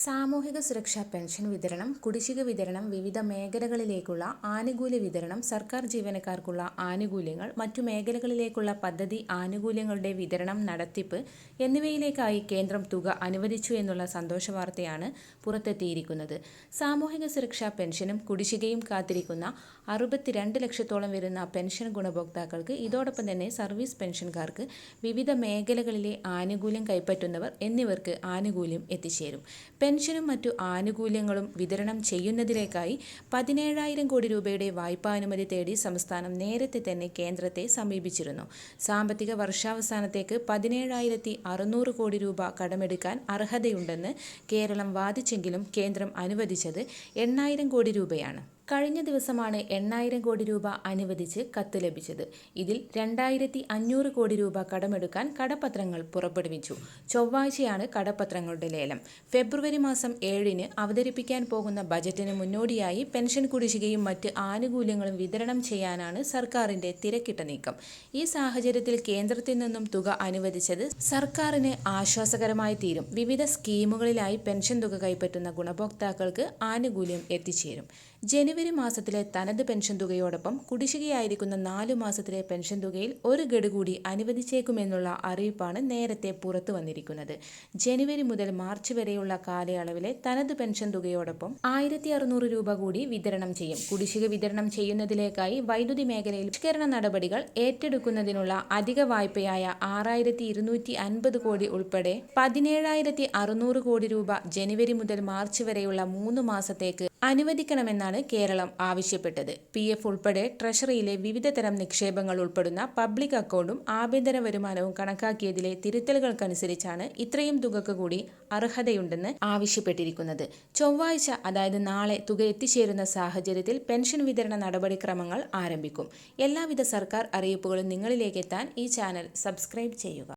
സാമൂഹിക സുരക്ഷാ പെൻഷൻ വിതരണം കുടിശ്ശിക വിതരണം വിവിധ മേഖലകളിലേക്കുള്ള ആനുകൂല്യ വിതരണം സർക്കാർ ജീവനക്കാർക്കുള്ള ആനുകൂല്യങ്ങൾ മറ്റു മേഖലകളിലേക്കുള്ള പദ്ധതി ആനുകൂല്യങ്ങളുടെ വിതരണം നടത്തിപ്പ് എന്നിവയിലേക്കായി കേന്ദ്രം തുക അനുവദിച്ചു എന്നുള്ള സന്തോഷ വാർത്തയാണ് പുറത്തെത്തിയിരിക്കുന്നത്. സാമൂഹിക സുരക്ഷാ പെൻഷനും കുടിശ്ശികയും കാത്തിരിക്കുന്ന അറുപത്തിരണ്ട് ലക്ഷത്തോളം വരുന്ന പെൻഷൻ ഗുണഭോക്താക്കൾക്ക് ഇതോടൊപ്പം തന്നെ സർവീസ് പെൻഷൻകാർക്ക് വിവിധ മേഖലകളിലെ ആനുകൂല്യം കൈപ്പറ്റുന്നവർ എന്നിവർക്ക് ആനുകൂല്യം എത്തിച്ചേരും. പെൻഷനും മറ്റു ആനുകൂല്യങ്ങളും വിതരണം ചെയ്യുന്നതിലേക്കായി പതിനേഴായിരം കോടി രൂപയുടെ വായ്പാനുമതി തേടി സംസ്ഥാനം നേരത്തെ തന്നെ കേന്ദ്രത്തെ സമീപിച്ചിരുന്നു. സാമ്പത്തിക വർഷാവസാനത്തേക്ക് പതിനേഴായിരത്തി അറുന്നൂറ് കോടി രൂപ കടമെടുക്കാൻ അർഹതയുണ്ടെന്ന് കേരളം വാദിച്ചെങ്കിലും കേന്ദ്രം അനുവദിച്ചത് എണ്ണായിരം കോടി രൂപയാണ്. കഴിഞ്ഞ ദിവസമാണ് എണ്ണായിരം കോടി രൂപ അനുവദിച്ച് കത്ത് ലഭിച്ചത്. ഇതിൽ രണ്ടായിരത്തി അഞ്ഞൂറ് കോടി രൂപ കടമെടുക്കാൻ കടപ്പത്രങ്ങൾ പുറപ്പെടുവിച്ചു. ചൊവ്വാഴ്ചയാണ് കടപ്പത്രങ്ങളുടെ ലേലം. ഫെബ്രുവരി മാസം ഏഴിന് അവതരിപ്പിക്കാൻ പോകുന്ന ബജറ്റിന് മുന്നോടിയായി പെൻഷൻ കുടിശ്ശികയും മറ്റ് ആനുകൂല്യങ്ങളും വിതരണം ചെയ്യാനാണ് സർക്കാരിന്റെ തിരക്കിട്ട നീക്കം. ഈ സാഹചര്യത്തിൽ കേന്ദ്രത്തിൽ നിന്നും തുക അനുവദിച്ചത് സർക്കാരിന് ആശ്വാസകരമായി തീരും. വിവിധ സ്കീമുകളിലായി പെൻഷൻ തുക കൈപ്പറ്റുന്ന ഗുണഭോക്താക്കൾക്ക് ആനുകൂല്യം എത്തിച്ചേരും. ജനുവരി മാസത്തിലെ തനത് പെൻഷൻ തുകയോടൊപ്പം കുടിശ്ശികയായിരിക്കുന്ന നാലു മാസത്തിലെ പെൻഷൻ തുകയിൽ ഒരു ഗഡു കൂടി അനുവദിച്ചേക്കുമെന്നുള്ള അറിയിപ്പാണ് നേരത്തെ പുറത്തു വന്നിരിക്കുന്നത്. ജനുവരി മുതൽ മാർച്ച് വരെയുള്ള കാലയളവിലെ തനത് പെൻഷൻ തുകയോടൊപ്പം ആയിരത്തി അറുന്നൂറ് രൂപ കൂടി വിതരണം ചെയ്യും. കുടിശ്ശിക വിതരണം ചെയ്യുന്നതിലേക്കായി വൈദ്യുതി മേഖലയിൽ പരിഷ്കരണ നടപടികൾ ഏറ്റെടുക്കുന്നതിനുള്ള അധിക വായ്പയായ ആറായിരത്തി ഇരുന്നൂറ്റി അൻപത് കോടി ഉൾപ്പെടെ പതിനേഴായിരത്തി അറുന്നൂറ് കോടി രൂപ ജനുവരി മുതൽ മാർച്ച് വരെയുള്ള മൂന്ന് മാസത്തേക്ക് അനുവദിക്കണമെന്നാണ് കേരളം ആവശ്യപ്പെട്ടത്. പി എഫ് ഉൾപ്പെടെ ട്രഷറിയിലെ വിവിധ തരം നിക്ഷേപങ്ങൾ ഉൾപ്പെടുന്ന പബ്ലിക് അക്കൗണ്ടും ആഭ്യന്തര വരുമാനവും കണക്കാക്കിയതിലെ തിരുത്തലുകൾക്കനുസരിച്ചാണ് ഇത്രയും തുകക്ക് കൂടി അർഹതയുണ്ടെന്ന് ആവശ്യപ്പെട്ടിരിക്കുന്നത്. ചൊവ്വാഴ്ച അതായത് നാളെ തുക എത്തിച്ചേരുന്ന സാഹചര്യത്തിൽ പെൻഷൻ വിതരണ നടപടിക്രമങ്ങൾ ആരംഭിക്കും. എല്ലാവിധ സർക്കാർ അറിയിപ്പുകളും നിങ്ങളിലേക്ക് എത്താൻ ഈ ചാനൽ സബ്സ്ക്രൈബ് ചെയ്യുക.